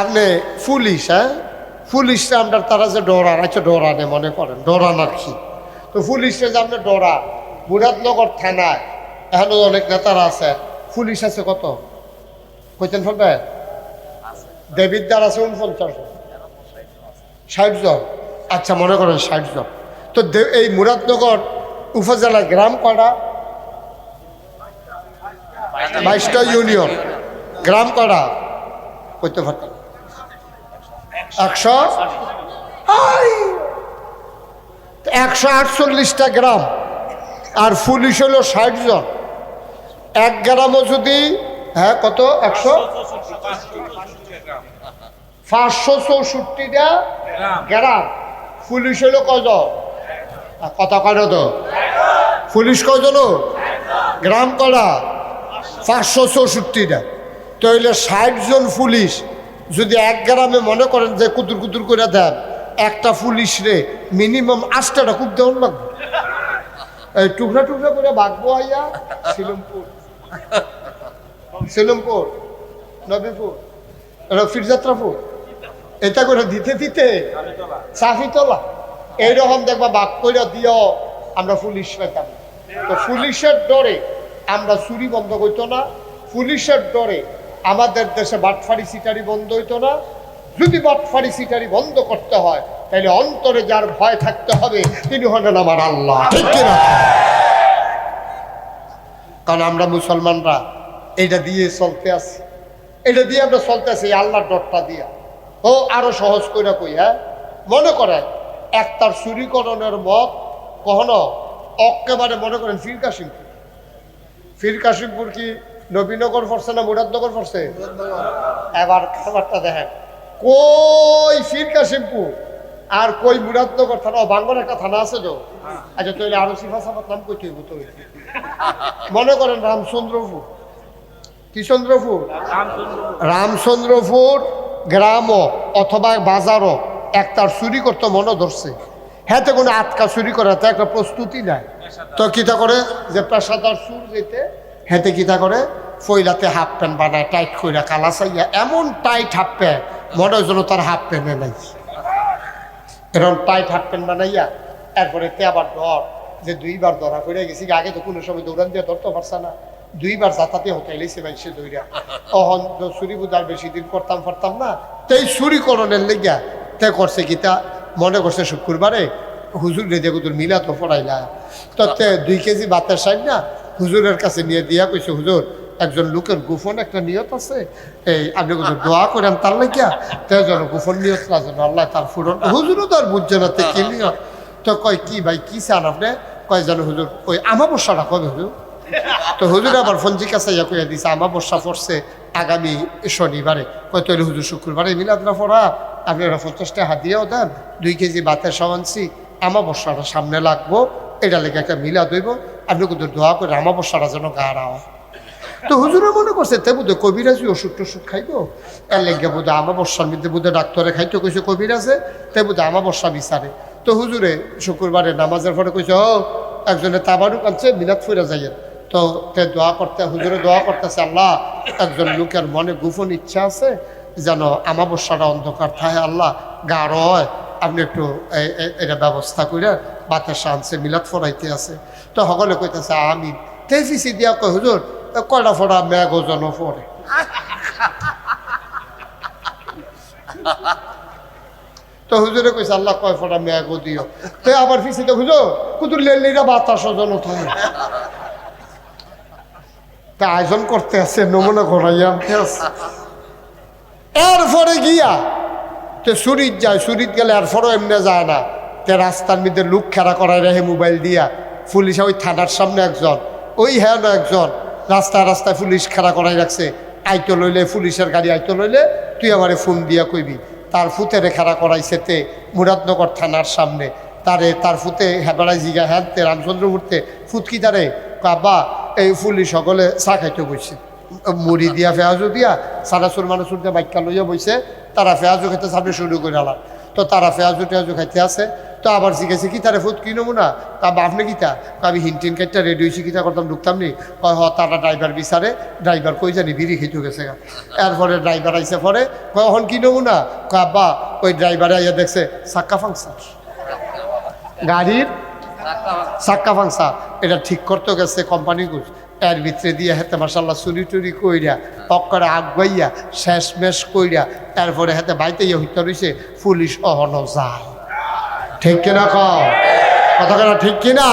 আপনি পুলিশ হ্যাঁ? পুলিশটা আমরা তারা যে ডরান আচ্ছা ডরানে মনে করেন ডরান আর কি? তো পুলিশে যে আপনি ডরা, মুরাদনগর থানায়, এখনও অনেক নেতারা আছে পুলিশ আছে কত? কইতেন ফেলবে দেবিদ্দার আছে উনপঞ্চাশ ষাট জন। আচ্ছা মনে করেন ষাট জন। তো এই মুরাদনগর উপজেলা গ্রাম কটা বাইশটা ইউনিয়ন। গ্রাম কটা করতে পারতাম। একশো একশো আটচল্লিশটা গ্রাম। আর পুলিশ হলো ষাট জন এক গ্রামও যদি হ্যাঁ কত? একশো? পাঁচশো চৌষট্টিটা গ্রাম। পুলিশ হলো কজন কথা কয় তো? পুলিশ কজন গ্রাম করা পাঁচশো চৌষট্টিটা। তো হইলে ষাট জন পুলিশ যদি এক গ্রামে মনে করেন যে কুতুর কুতুর করে দেন, একটা পুলিশ রে মিনিমাম আটটাটা খুব দেওয়ার লাগবে। এই টুকরা টুকরা করে বাঘবো আইয়া শিলমপুর শিলমপুর নবীপুর ফিরযাত্রাপুর এটা করে দিতে দিতে সাফিতলা এইরকম দেখবা বাক করে দিও আমরা পুলিশ পেতাম তো পুলিশের ডরে আমরা চুরি বন্ধ করতো না পুলিশের ডরে আমাদের দেশে বাটফারি সিটারি বন্ধ হইতো না। যদি বাটফারি সিটারি বন্ধ করতে হয় তাহলে অন্তরে যার ভয় থাকতে হবে তিনি হলেন আমার আল্লাহ। ঠিক কিনা? কারণ আমরা মুসলমানরা এটা দিয়ে চলতে আছি। এটা দিয়ে আমরা চলতে আছি আল্লাহর ডরটা দিয়া। ও আরও সহজ করে কই হ্যাঁ? মনে করেন একটার চুরিকরণের মত কখনো একেবারে মনে করেন ফির কাশিমপুর ফির কাশিমপুর কি নবীনগর পড়ছে না মুরাদনগর পড়ছে এবার খাবারটা দেখেন। কই ফির কাশিমপুর আর কই মুরাদনগর থানা? ও বাঙ্গর একটা থানা আছে তো? আচ্ছা তাহলে আরও সিফা সাফার নাম কই তৈব তো মনে করেন রামচন্দ্রপুর। কি চন্দ্রপুর রামচন্দ্রপুর গ্রামও অথবা বাজারও একটার চুরি করতে মনে ধরছে। হ্যাঁ কোনো আটকা চুরি করাতে একটা প্রস্তুতি নাই। তো কিতা করে? যে পেশাদার সুর যেতে হেতে কিতা করে? ফইলাতে হাফ প্যান্ট বানায়, টাইট কইরা কালা চাইয়া, এমন টাইট হাফ প্যান্ট, মনে হয় তার হাফ প্যান্টে নাই। এরকম টাইট হাফ প্যান্ট বানাইয়া, এরপরে তে আবার ডর যে দুইবার ধরা পড়ে গেছি, আগে তো কোনো সময় দৌড়ান দিয়ে ধরতে পারছে না। দুইবার যাতাতে হোটেলেছে ভাই সে দৌড়া তখন চুরি বুঝার বেশি দিন করতাম পারতাম না, তো এই চুরিকরণের লেগা তে করছে গীতা মনে করছে শুক্রবারে হুজুর রেদে কুতুর মিলা তো পড়াইলা। তো তে দুই কেজি বাতের সাইড না হুজুরের কাছে নিয়ে দিয়া কইছে, হুজুর একজন লোকের গোপন একটা নিয়ত আছে, এই আপনি কোথাও দোয়া করেন, তার লাগিয়া তো যেন গোপন নিয়ত না যেন আল্লাহ তার ফুরন হুজুরও তো আর বুঝছে না কি নিয়ত। তো কয়, কি ভাই, কি চান আপনি? কয় যেন হুজুর, ওই আমাবস্যাটা কবে হুজুর? তো হুজুর আবার ফঞ্জি কাছে ইয়া কইয়া দিছে, আমাবস্যা পড়ছে আগামী শনিবারে। কয় তৈরি হুজুর শুক্রবারে মিলাদরা পড়া? আপনি ওরা পঞ্চাশটা হাত দিয়েও দেন, দুই কেজি বাতের সমানছি আমাবস্যাটা সামনে লাগবো, এটা লেগে একটা মিলাদ হইব। আপনি কিন্তু দোয়া করে আমাবস্যাটা যেন গা হয়। তো হুজুরে মনে করছে, তে বুধ কবিরাজি ওষুধ টষুধ খাইবো? এর লেগে বোধ আমাবস্যার মধ্যে বুধ ডাক্তারে খাইতে কইছে, কবিরাজে? তে বুধ আমাবস্যা বিচারে। তো হুজুরে শুক্রবারে নামাজের পরে কইছে, ও, একজনে তাবারুক আনছে, মিলাদ ফুরা যাইয়ে তো তে দোয়া করতে, হুজুরে দোয়া করতেছে, আল্লাহ, একজন লোকের মনে গোপন ইচ্ছা আছে যেন আমাবস্যাটা অন্ধকার থাকে আল্লাহ, গাঢ় হয়। আপনি একটু এটা ব্যবস্থা করে বাতের আনছে, মিলাদ ফরাইতে আছে। তো সকলে কইতেছে আমি তেফিসি দিয়া কয়, হুজুর কয়টা ফোড়া মেঘ ওজন পড়ে? তো হুজুরে আল্লাহ কয় মেঘ দিও। তো আবার ফিসিতে কুতুর লেলিরা বাতাস ওজন থাকে তা আয়োজন করতে আছে, নমুনা ঘোরাইয়া এরপরে গিয়া, তো সুরিত যায়, সুরিত গেলে এরপরও এমনি যায় না। তে রাস্তার মধ্যে লুক খেলা করায় রেহে মোবাইল দিয়া, পুলিশ ওই থানার সামনে একজন, ওই হ্যাঁ একজন রাস্তায় রাস্তায় পুলিশ খেলা করাই রাখছে। আইতো লইলে পুলিশের গাড়ি আইতো লইলে তুই আমারে ফোন দিয়া কইবি। তার ফুতেরে খেলা করাইছে তে মুরাদনগর থানার সামনে। তারে, তার ফুতে হেবাড়াই জিগা হ্যাঁ তে রামচন্দ্রপুরতে ফুতকি তারে? কাবা এই পুলিশ সকলে চা খাইতে বসছে। মুড়ি দিয়া ফেয়াজু দিয়া সারাসুর মানুষুর দিয়ে বাইকা লইয়া বইছে। তারা ফেয়াজু খাইতে সামনে শুরু করে আলার তো তারা ফেয়াজু টেয়াজু খাইতে আছে। তো আবার জিজ্ঞাসা, কি তারে ফুট কি নেব না তা আপনি কিতা? আমি হিনটিন কাইটটা রেডি হয়েছি কিতা করতাম, ঢুকতাম নি। কয়, হ, তারা ড্রাইভার বিচারে ড্রাইভার কই জানি, বিড়ি খেতে গেছে। এরপরে ড্রাইভার আইসে পরে, কয়, এখন কি নেব না কয়, আব্বা, ওই ড্রাইভারে আইয়া দেখছে সাক্কা ফাংশন গাড়ির সাক্কা ফাংসা এটা ঠিক করতে গেছে কোম্পানি গুজ এর ভিতরে দিয়ে হেতে মাসাল্লাহ চুরি টুরি কইরা পক্করে আগাইয়া শেষ মেশ কইরা তারপরে হাতে বাইতে ইয়ে হইতে রয়েছে পুলিশ অহন যায়। ঠিক কিনা ক কথা কেনা ঠিক কিনা?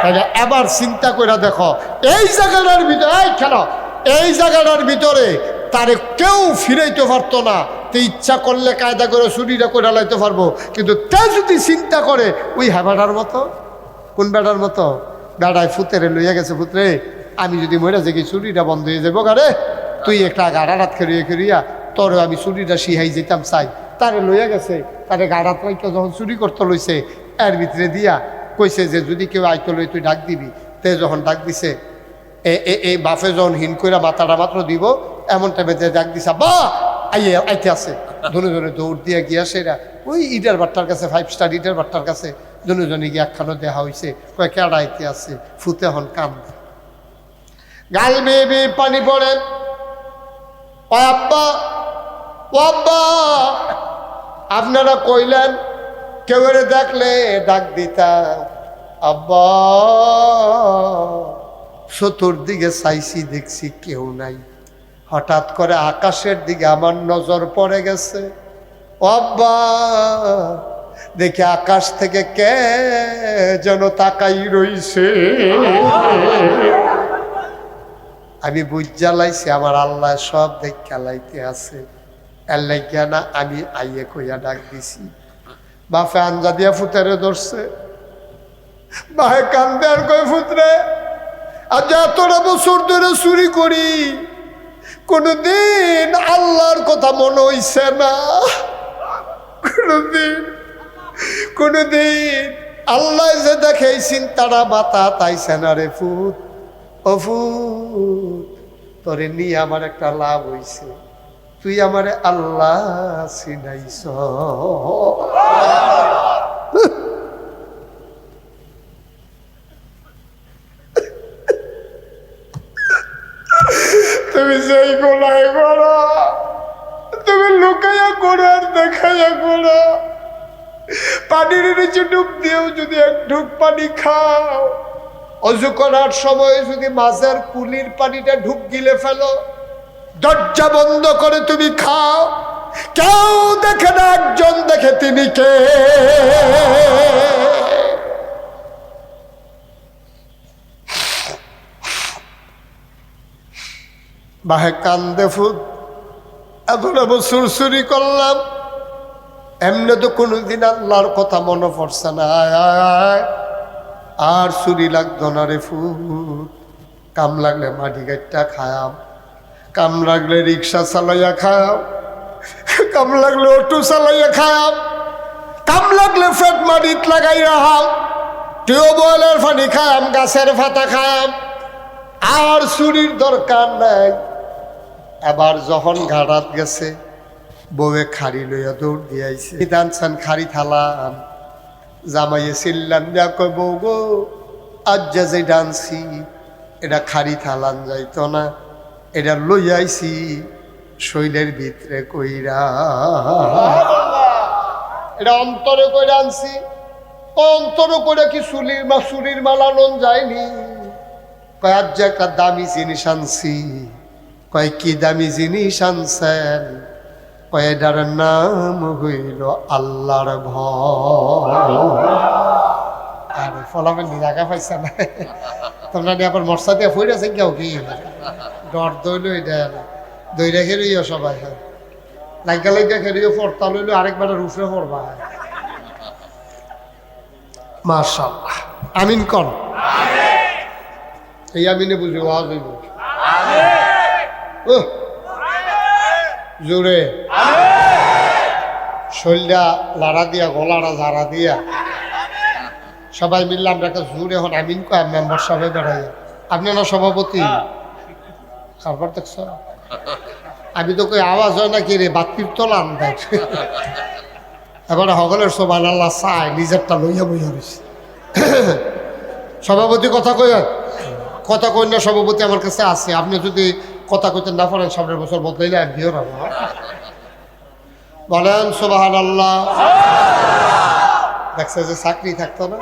তাহলে এবার চিন্তা করে দেখো, এই জায়গাটার ভিতরে, এই কেন এই জায়গাটার ভিতরে তারে কেউ ফিরাইতে পারতো না। তে ইচ্ছা করলে কায়দা করে, চুরিটা করে লাইতে পারব। কিন্তু তে যদি চিন্তা করে, ওই হ্যাবাটার মতো, কোন বেটার মতো? বেড়ায় ফুতেরে লইয়া গেছে ফুতরে, আমি যদি মরে যাই চুরিটা বন্ধ হয়ে যাব গারে তুই একটা গাড়া রাত খেরিয়ে খেরিয়া তোর আমি চুরিটা শিহাই যেতাম চাই। তারে লইয়া গেছে তারে গাড়াত রাইকে যখন চুরি করতে লইছে, এর ভিতরে দিয়া কইছে যে যদি কেউ আইতো লই তুই ডাক দিবি। তে যখন ডাক দিছে, এ এ এই বাফে যখন হিন কইরা মাথাটা মাত্র দিব, এমন টাইমে যে ডাক দিছে বা আইয়ে, আইতে আছে। ধনে দৌড় দিয়া গিয়া সেরা ওই ইটার বাট্টার কাছে ফাইভ স্টার ইটার বাট্টার কাছে। জনে জনে গিয়ে একখানো দেহা হয়েছে কয়, কেডা আইতে আছে? ফুতে হন কাম গাল বেয়ে বেয়ে পানি পড়ে। ও আব্বা ও আব্বা আপনারা কইলেন, কেউ দেখলে ডাক দিতাম আব্বা, চতুর্দিকে চাইছি, দেখছি কেউ নাই। হঠাৎ করে আকাশের দিকে আমার নজর পড়ে গেছে। ও আব্বা, দেখি আকাশ থেকে কে যেন তাকাই রইছে। আমি বুঝ জ্বালাইছি, আমার আল্লাহ সব দেখ লাইতে আছে। আল্লাহ না আমি আইয়ে কইয়া ডাক দিছি। বাপে আঞ্জা দিয়া ফুটারে ধরছে। বাহে কান্দে আর কই ফুতরে, আজ এতটা বছর ধরে চুরি করি, কোনদিন আল্লাহর কথা মনে হইছে না। কোনদিন কোনদিন আল্লাহ যে দেখে এই চিন্তাটা মাথা তাইছে না রে ফুত। অফুত ফুত, তোরে নিয়ে আমার একটা লাভ হইছে। তুই আমারে আল্লাহ চিনাইছ। তুমি সেই গোলায় করো। তুমি লুকাইয়া করো আর দেখাইয়া করো। পানির নিচে ডুব দিয়েও যদি এক ঢুক পানি খাও। অজু করার সময় যদি মাছের কুলির পানিটা ঢুক গিলে ফেলো। দরজা বন্ধ করে তুমি খাও। কেউ দেখে না, একজন দেখে তিনি কে? বাহে কান্দে ফুট এতটা বছর চুরি করলাম। এমনি তো কোনোদিন আল্লাহর কথা মনে পড়ছে না। আর চুরি লাগতো না রে ফুট কাম লাগলে মাটি গাইটা খায়াম। কাম লাগলে রিক্সা চালাইয়া খায়াম কাম লাগলে অটো চালাইয়া খায়াম কাম লাগলে ফেট মাটিত লাগাই রাহাম টিউবওয়েলের পানি খায়াম গাছের ফাতা খায়াম আর চুরির দরকার নাই। এবার যখন ঘাটাত গেছে, বউয়ে খাড়ি লইয়া দৌড় দিয়াইছে দান চান খাড়ি থালাম, জামাইয়ে চিল্লান দিয়া কয়, বউ গো, আজ যা যে ডানছি এটা খাড়ি থালান যাইতো না এটা লইয়াইছি শৈলের ভিতরে কইরা। এটা অন্তরে কইরা আনছি। অন্তরে কইরা কি চুলির মা চুরির মালানন যায়নি? কয় আজ যে একটা দামি জিনিস আনছি। কয় কি দামি জিনিস আনছেন? কয় এটার নাম হইল আল্লাহর ভয়। আর ফলাফল জায়গা পাইছে না। তোমরা নিয়ে আবার মশা দিয়ে ফুইরেছে কেউ কি? ডর দইল এটা দইরা খেলিও সবাই লাগা লাগা খেলিও পড়তা লইলো আরেকবার রুফে পড়বা মাশাল্লাহ আমিন এই আমিনে জোরে শৈলটা লাড়া দিয়া গলাটা ঝাড়া দিয়া। সবাই মিললে আমরা একটা জোরে এখন আমিন কয় মেম্বার সবাই বেড়াই আপনারা সভাপতি? খাবার দেখছ আমি তো কই আওয়াজ হয় না কি রে, বাতির তলা আন্দাজ। এবারে হগলের সোবান আল্লাহ চায়, নিজেরটা লইয়া বইয়া রয়েছে সভাপতি কথা কই কথা কই না, সভাপতি আমার কাছে আছে। আপনি যদি কথা কইতে না পারেন, সামনের বছর বদলাইলে এক বিয়ে বলেন সোবাহান আল্লাহ দেখছে যে চাকরি থাকতো না?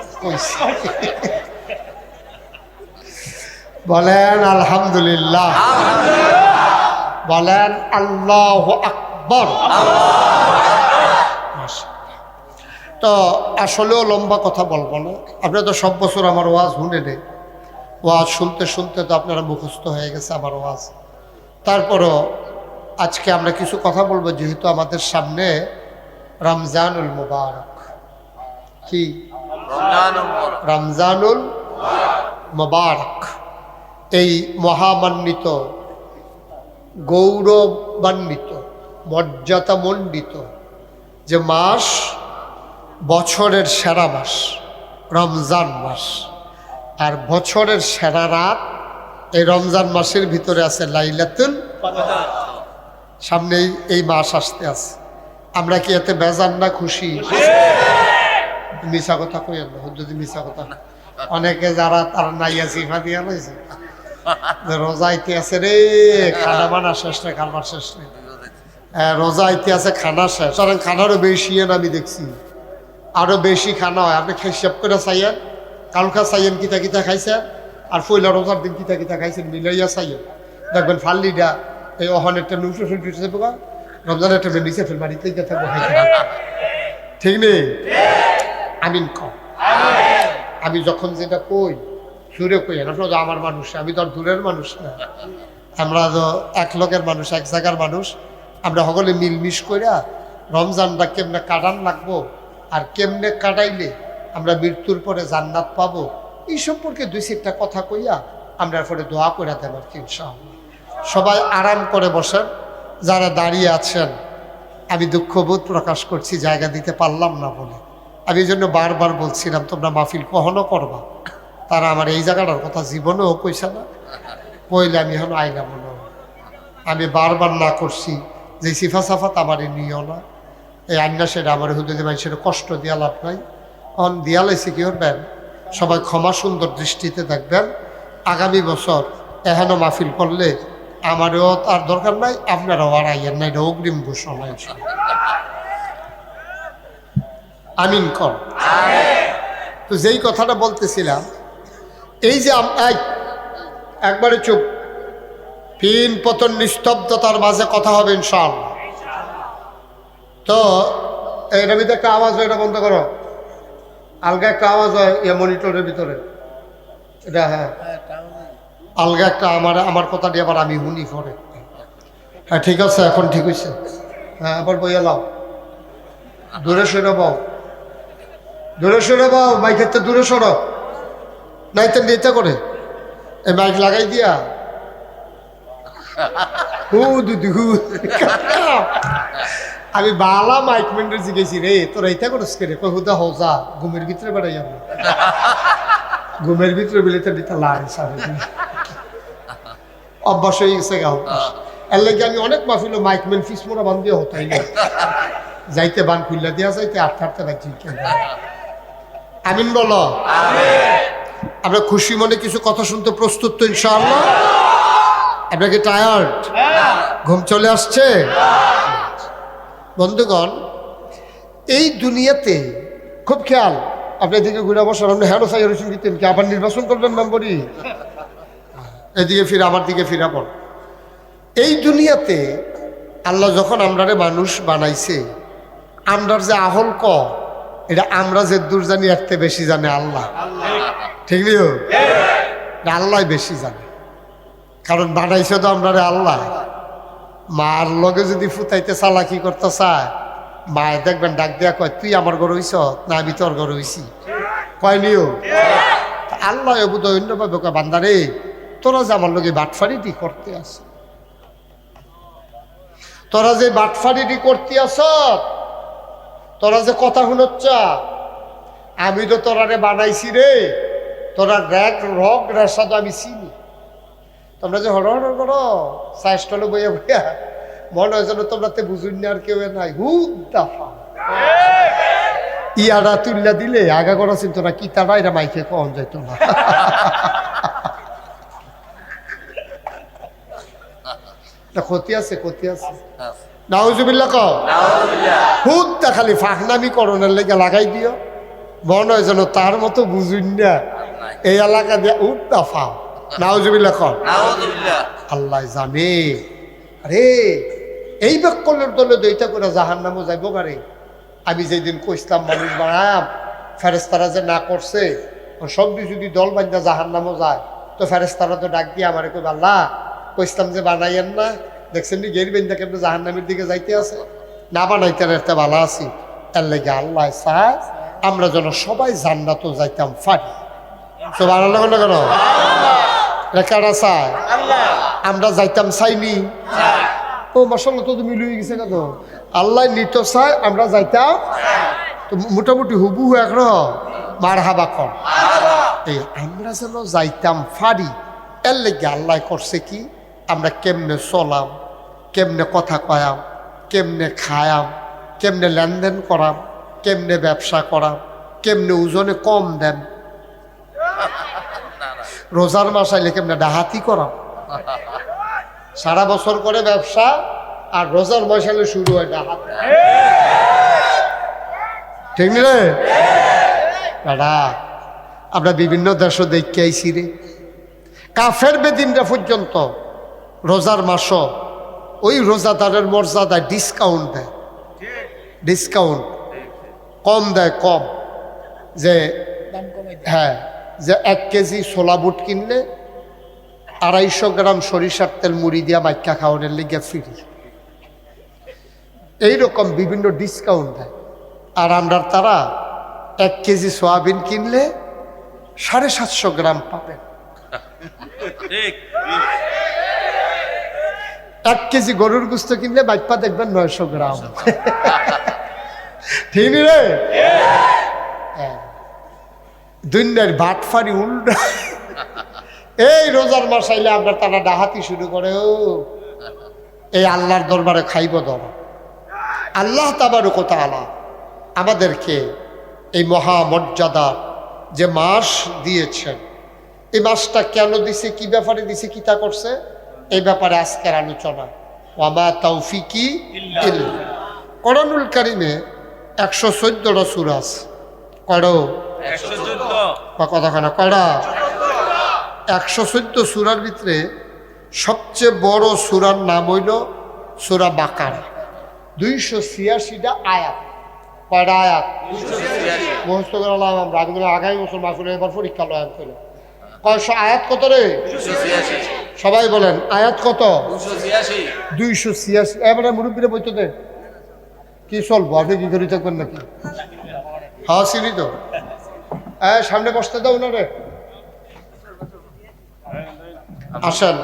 বলেন আলহামদুলিল্লাহ। বলেন আল্লাহ আকবর। তো আসলেও লম্বা কথা বলব না। আপনারা তো সব বছর আমার ওয়াজ শুনে নেই ওয়াজ শুনতে শুনতে তো আপনারা মুখস্থ হয়ে গেছে আমার ওয়াজ। তারপরও আজকে আমরা কিছু কথা বলব যেহেতু আমাদের সামনে রমজানুল মুবারক। কি? রমজানুল মুবারক। এই মহামান্বিত গৌরবান্বিত মর্যাদামণ্ডিত যে মাস বছরের সেরা মাস রমজান মাস। আর বছরের সেরা রাত এই রমজান মাসের ভিতরে আছে লাইলাতুল সামনেই এই- মাস আসতে আছে। আমরা কি এতে বেজান না খুশি? মিশা কথা কই না যদি মিশা কথা অনেকে যারা তার নাইয়া সিফা দিয়া যে রোজা আছে রে খানা বানা শেষ নেই খাবার শেষ নেই। হ্যাঁ, রোজা আছে খানা শেষ। কারণ খানারও বেশি আমি দেখছি। আরও বেশি খানা হয়। আপনি হিসাব করে চাইয়েন। কালকা চাইয়েন কিতা কিতা খাইছেন। আর পয়লা রোজার দিন কিতা কিতা খাইছেন মিলাইয়া চাইয়েন। দেখবেন ফাল্লিটা এই অহন একটা নুসু শুনতে বোকা রমজান একটা নিচে ফেল বাড়িতে থাকব। ঠিক নেই? আমিন কম। আমি যখন যেটা কই সুরে কই না তো আমার মানুষ, আমি তো দূরের মানুষ না। আমরা তো এক লোকের মানুষ, এক জায়গার মানুষ। আমরা সকলে মিলমিশ কইরা রমজানটা কেমনে কাটান লাগবো আর কেমনে কাটাইলে আমরা মৃত্যুর পরে জান্নাত পাবো, এই সম্পর্কে দুই চারটা কথা কইয়া আমরা পরে দোয়া করে দেব আর কি সবাই আরাম করে বসেন, যারা দাঁড়িয়ে আছেন, আমি দুঃখবোধ প্রকাশ করছি, জায়গা দিতে পারলাম না বলে। আমি এই জন্য বারবার বলছিলাম, তোমরা মাহফিল কখনো করবা? তারা আমার এই জায়গাটার কথা জীবনেও কইছে না। কইলে আমি এখন আইলাম না আমি বারবার না করছি যে সিফা সাফাত আমার নিও না। এই আন্না সেটা আমার হুদুদি মানুষের কষ্ট দিয়া লাভ নাই। অন দিয়া লাইছে কি করবেন সবাই ক্ষমা সুন্দর দৃষ্টিতে দেখবেন। আগামী বছর এহেন মাহফিল করলে আমারও তার দরকার নাই আপনারাও আর আইয়েন নাই এটা অগ্রিম ঘোষণা। আমিন কর। তো যেই কথাটা বলতেছিলাম এই যে এই, একবারে চুপ। পিন পতন নিস্তব্ধতার মাঝে কথা হবে ইনশাল তো এটার ভিতরে একটা আওয়াজ হয় এটা বন্ধ করো। আলগা একটা আওয়াজ হয় এ মনিটরের ভিতরে। এটা হ্যাঁ। আলগা একটা আমার আমার কথা দিয়ে আবার আমি শুনি পরে। হ্যাঁ ঠিক আছে এখন ঠিক হয়েছে হ্যাঁ আবার বইয়া লাও। দূরে সরে বাও দূরে সরে বাও মাইকের তো দূরে সরো। নাই তো নেতা করে। এই মাইক লাগাই দিয়া। হু দুদি হু আমি বালা মাইক মেন্ডার জিগেছি রে, তোর এইটা করিস রে? কই, হুদা, হজা, ঘুমের ভিতরে বেড়াই আমি ঘুমের ভিতরে বিলিতে দিতে লাগে সারে অভ্যাস হয়ে গেছে গা এর লাগে আমি অনেক মাফিল মেন ফিস মোড়া বান দিয়ে হতাই না যাইতে বান খুললা দিয়া যাইতে আটটা আটটা বাজি আমিন বলো। আমরা খুশি মনে কিছু কথা শুনতে প্রস্তুত তো ইনশাআল্লাহ? আপনাকে টায়ার্ড ঘুম চলে আসছে? বন্ধুগণ, এই দুনিয়াতে খুব খেয়াল। আপনি এদিকে ঘুরে বসার আপনি হ্যালো সাইয়ার দিতেন কি? আবার নির্বাচন করবেন নম্বরই এদিকে ফিরে আমার দিকে ফিরা পড় এই দুনিয়াতে আল্লাহ যখন আমরারে মানুষ বানাইছে, আমরার যে আহল ক এটা আমরা যে দূর জানি এর বেশি জানে আল্লাহ। ঠিক নেই আল্লাহ বেশি জানে। কারণ বানাইছে তো আমরারে আল্লাহ। মার লগে যদি ফুতাইতে চালাকি করতে চায় মায়ে দেখবেন ডাক দিয়া কয়, তুই আমার ঘর হইছ, না আমি তোর ঘর হইছি। কয় নিও আল্লাহ বুধ অন্যভাবে কয় বান্দারে তোরা যে আমার লগে বাটফারিটি করতে আস তোরা যে বাটফারিটি করতে আস তোরা যে কথা শুনচ্ছ আমি তো তোরারে বানাইছি রে। তোরা র্যাক রক রেসা তো আমি চিনি। তোমরা যে হর হর করো চাষটলে বইয়া বইয়া মনে হয় যেন তোমরা তে বুঝুন না আর কেউ নাই। হুক দাফা। ইয়ারা তুল্লা দিলে আগা করা চিন্ত কি তারা এরা মাইকে কম যাইতো না। না, ক্ষতি আছে ক্ষতি আছে। নাউজুবিল্লা কও। হুদ্দা খালি ফাহনামি করণের লেগে লাগাই দিও। মনে হয় যেন তার মতো বুঝুন না। এই এলাকা দিয়ে উদ্দা ফা নাউজুবিল্লা কর আল্লাহ জানে। আরে এই বেকলের দলে দইটা করে জাহান নামও যাইব পারে। আমি যেদিন কইসলাম মানুষ বানাম ফেরেস্তারা যে না করছে ও সব যদি দল বান্ধা জাহান নামও যায় তো ফেরেস্তারা তো ডাক দিয়ে আমার কই আল্লাহ কইসলাম যে বানাইয়েন না দেখছেন নি গেরি বেন্দা কেমন জাহান নামের দিকে যাইতে আছে। না বানাইতে একটা ভালো আছি। এর লেগে আল্লাহ চায়, আমরা যেন সবাই জান্নাত যাইতাম পারি তো ভালো লাগে না কেন রেখাটা চায়? আমরা যাইতাম চাইনি। ও মাসাল্লাহ তো তুমি লুই গেছে কেন? আল্লাহ নিত চাই আমরা যাইতাম তো মোটামুটি হুবু হয়ে এক মার হাবা কর। এই আমরা যেন যাইতাম ফারি এর লেগে আল্লাহ করছে কি? আমরা কেমনে চলাম? কেমনে কথা কয়াম কেমনে খায়াম কেমনে লেনদেন করাম কেমনে ব্যবসা করাম কেমনে ওজনে কম দেন। রোজার মাস আইলে কেমনে ডাহাতি করাম সারা বছর করে ব্যবসা আর রোজার মশালে শুরু হয় ডাহাতি ঠিক রে? দাদা আমরা বিভিন্ন দেশ দেখতে আইছি রে। কাফের বেদিনটা পর্যন্ত রোজার মাস ওই রোজাদারের মর্যাদায় ডিসকাউন্ট দেয়। ডিসকাউন্ট কম দেয় কম। যে হ্যাঁ যে এক কেজি ছোলা বুট কিনলে আড়াইশো গ্রাম সরিষার তেল মুড়ি দিয়া মাইকা খাওয়ানোর লিগে ফ্রি এইরকম বিভিন্ন ডিসকাউন্ট দেয়। আর আমরা তারা এক কেজি সোয়াবিন কিনলে সাড়ে সাতশো গ্রাম পাবেন। এক কেজি গরুর গুস্ত কিনলে বাইপা দেখবেন নয়শো গ্রাম। ঠিক রে? হ্যাঁ। দুনিয়ার বাটফারি উল্টা। এই রোজার মাস আইলে আমরা তারা ডাহাতি শুরু করে ও। এই আল্লাহর দরবারে খাইব দর আল্লাহ তাবার কোথা আলা আমাদেরকে এই মহা মহামর্যাদার যে মাস দিয়েছেন এই মাসটা কেন দিছে কি ব্যাপারে দিছে কি তা করছে? এই ব্যাপারে আজকের আলোচনা। ওয়ামা তৌফিকি করণুল কারিমে একশো চোদ্দটা সুরাস করো বা কথাখানা করা একশো চোদ্দ সুরার ভিতরে সবচেয়ে বড় সুরার নাম হইল সুরা বাকার। দুইশো ছিয়াশিটা আয়াত। কয়টা আয়াত? মুখস্থ করে আমরা। আগামী বছর মাসুল এবার পরীক্ষা লয় ছিল কয়শো আয়াত কত রে? সবাই বলেন আয়াত কত? দুইশো ছিয়াশি। এবারে মুরব্বীরা বইতে দে। কি চলবো আপনি কি করে থাকবেন নাকি? হ্যাঁ চিনি তো? হ্যাঁ সামনে বসতে দাও না রে। আসেন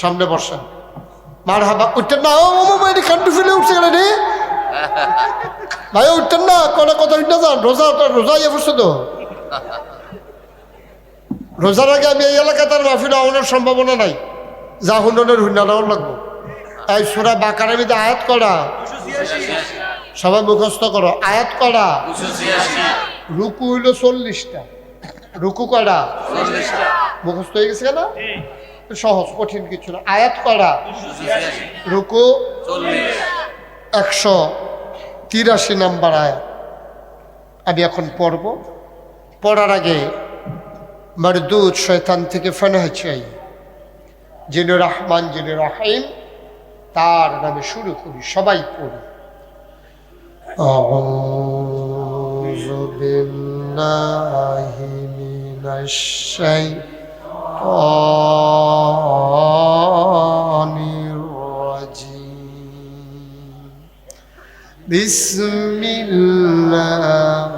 সামনে বসেন। মার হাবা উঠতেন না। ও এটি কান্টু ফেলে উঠছে গেলে রে? ভাই উঠতেন না। কটা কথা উঠতে যান। রোজা রোজা ইয়ে বসছে তো। রোজার আগে আমি এই এলাকায় তার মাফির আওয়ানোর সম্ভাবনা নাই। যা হুন্ডনের হুন্ডানাও লাগবো। এই সুরা বাকারের ভিতরে আয়াত করা। সবাই মুখস্থ করো। আয়াত করা। রুকু হইল চল্লিশটা। রুকু করা মুখস্থ হয়ে গেছে কেন সহজ, কঠিন কিছু না। আয়াত করা। রুকু একশো তিরাশি নাম্বার আয়াত। আমি এখন পড়ব। পড়ার আগে মরদুদ শয়তান থেকে ফেনা চাই যিনি রহমান যিনি রহিম তার নামে শুরু করি সবাই পড়ি أعوذ بالله من الشيطان الرجيم بسم الله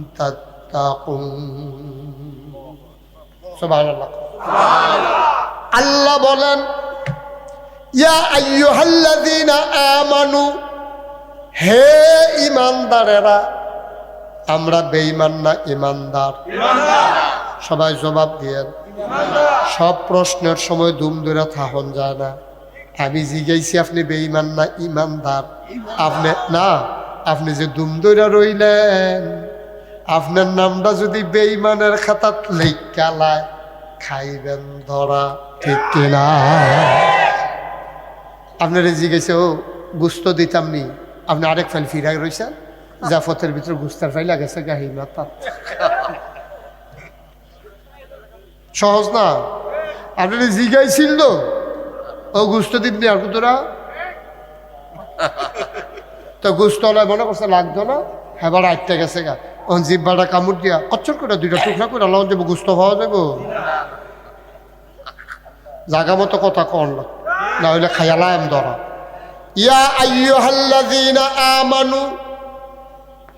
আল্লাহ বলেন ইয়া আমানু হে ইমানদারেরা আমরা বেঈমান না ইমানদার সবাই জবাব দিয়েন সব প্রশ্নের সময় দুম ধরে থাহন যায় না। আমি জিজ্ঞাসি আপনি বেঈমান না ইমানদার আপনি না আপনি যে দুম ধরে রইলেন আপনার নামটা যদি বেঈমানের খাতাত লেখালায় খাইবেন ধরা ঠিক কিনা? আপনার জিজ্ঞেসে, ও, গুস্ত দিতাম নি। আপনি আরেক ফাইল ফিরাই রয়েছেন জাফতের ভিতরে গুস্তার ফাইল গেছে গাহিমা তার সহজ না? আপনি জিজ্ঞাইছিল তো। ও, গুস্ত দিবনি আর তোরা তো গুস্ত মনে করছে লাগতো না? এবার আটটা গেছে গা। ও জিব্বাটা কামড় দিয়া কচ্চর করে দুইটা টুকরা করে আল্লাহ যাব গুস্ত পাওয়া যাব। জাগা মতো কথা কন না হইলে খায়ালাম ধরা। ইয়া আইয়ুহাল্লাযীনা আমানু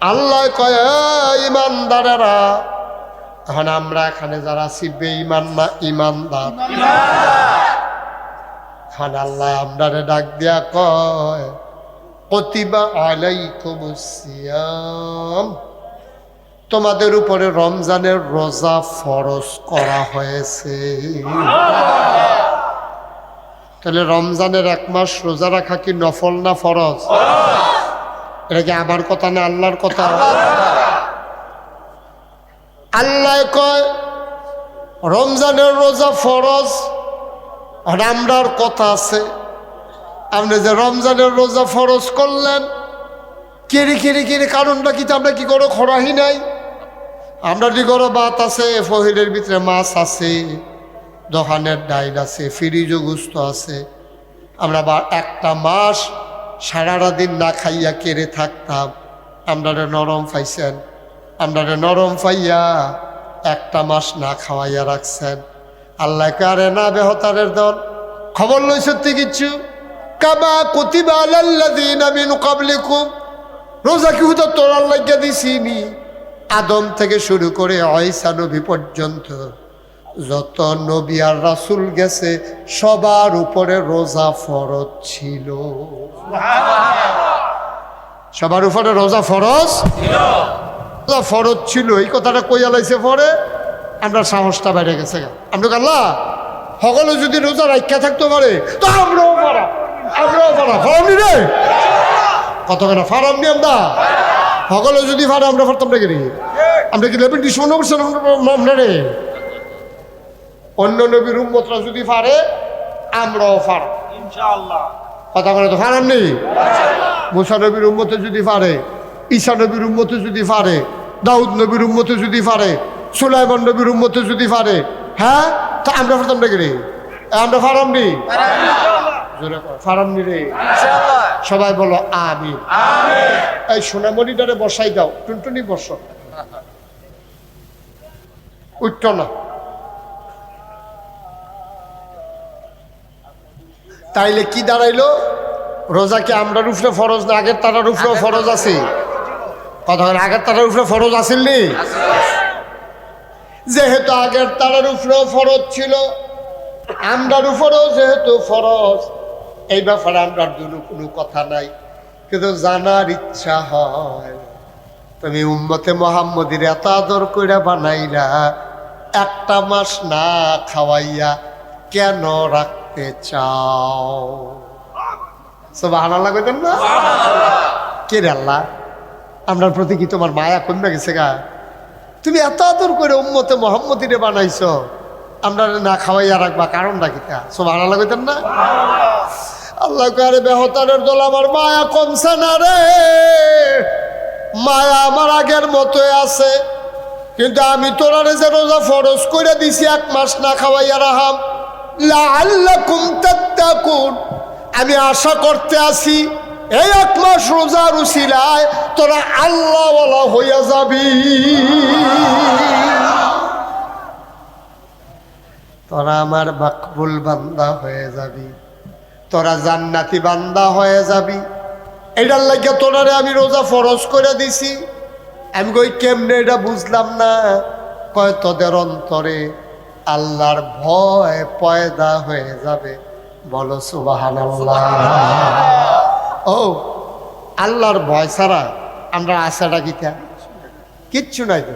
আল্লাহ কয় "এই ইমানদারেরা এখন আমরা এখানে যারা আছি বেঈমান না ইমানদার! এখন আল্লাহ আমরারে ডাক দিয়া কয় তোমাদের উপরে রমজানের রোজা ফরজ করা হয়েছে। তাহলে রমজানের এক মাস রোজা রাখা কি নফল না ফরজ? এটা কি আমার কথা না আল্লাহর কথা? আল্লাহ কয়, রমজানের রোজা ফরজ, আর আমরার কথা আছে। আপনি যে রমজানের রোজা ফরজ করলেন, কেড়ে কেড়ে কেড়ে কারণটা কি? তো আমরা কি করো খরাহি নাই? আমরা কি করো ভাত আছে, ফহিরের ভিতরে মাছ আছে, দোকানের ডাইল আছে, ফ্রিজও গুস্ত আছে। আমরা বা একটা মাস সারাটা দিন না খাইয়া কেড়ে থাকতাম। আমরা নরম পাইছেন আমরা নরম পাইয়া একটা মাস না খাওয়াইয়া রাখছেন। আল্লাহ কারে না বেহতারের দল? খবর লই সত্যি কিচ্ছু? কামা কুতিবা আলাল্লাযীনা মিন কাবলিকুম রোজা কি হতো তোর আল্লাহকে দিছিনি আদম থেকে শুরু করে অয়সা নবী পর্যন্ত যত নবী আর রাসুল গেছে, সবার উপরে রোজা ফরজ ছিল। সবার উপরে রোজা ফরজ রোজা ফরজ ছিল, এই কথাটা কইয়া লাইছে পরে? আমরা সাহসটা বেড়ে গেছে। আমরা আল্লাহ? সকলে যদি রোজা রাখা থাকতে পারে, তো আমরাও পারা। আমরাও রে? ফারামনি আমরা? সকলে যদি ফারে আমরা ফারতাম না কেন? আমরা কি লেবেন ডিসমন করছেন আমরা রে? অন্য নবীর উম্মতরা যদি পারে আমরাও ইনশাআল্লাহ। কথা তো ফারাম নেই মুসা নবীর উম্মতে যদি পারে ঈশা নবীর উম্মতে যদি পারে দাউদ নবীর উম্মতে যদি পারে সুলাইমান নবীর উম্মতে যদি পারে হ্যাঁ? তা আমরা ফারতাম না রে আমরা ফারাম নি। সবাই বলো আমি এই সোনামণিটারে বসাই দাও টুনটুনি বস। উঠত না। তাইলে কি দাঁড়াইলো? রোজা কি আমরার উপরে ফরজ না আগের তারার উপরেও ফরজ আছে? কথা আগের তারার উপরে ফরজ আসেননি যেহেতু আগের তারার উপরেও ফরজ ছিল আমরার উপরেও যেহেতু ফরজ এই ব্যাপারে আমরা জন্য কোনো কথা নাই। কিন্তু জানার ইচ্ছা হয় তুমি উম্মতে মোহাম্মদির এত আদর করে বানাইলা একটা মাস না খাওয়াইয়া কেন রাখতে চাও? সব আনা লাগবেন না কে রে আল্লাহ? আমরার প্রতি কি তোমার মায়া কমে গেছে গা? তুমি এত আদর করে উম্মতে মোহাম্মদিরে বানাইছো আমরা না খাওয়াইয়া রাখবা কারণটা কিতা সব আনা লাগবেন না? আল্লাহ কারে বেহতারের দল আমার মায়া কমছে না রে। মায়া আমার আগের মতোই আছে। কিন্তু আমি তোরারে যে রোজা ফরজ করে দিছি, এক মাস না খাওয়াইয়া রাহাম। আমি আশা করতে আসি এই এক মাস রোজা রুসিলায় তোরা আল্লাহওয়ালা হইয়া যাবি। তোরা আমার মাকবুল বান্দা হয়ে যাবি। তোরা জান্নাতি বান্দা হয়ে যাবি। এটার লাগে তোরারে আমি রোজা ফরজ করে দিছি। আমি কই, কেমনে এটা বুঝলাম না? কয়, তোদের অন্তরে আল্লাহর ভয় পয়দা হয়ে যাবে। বলো সুবাহান ও, আল্লাহর ভয় ছাড়া আমরা আশাটা কিতা কিচ্ছু নাই তো।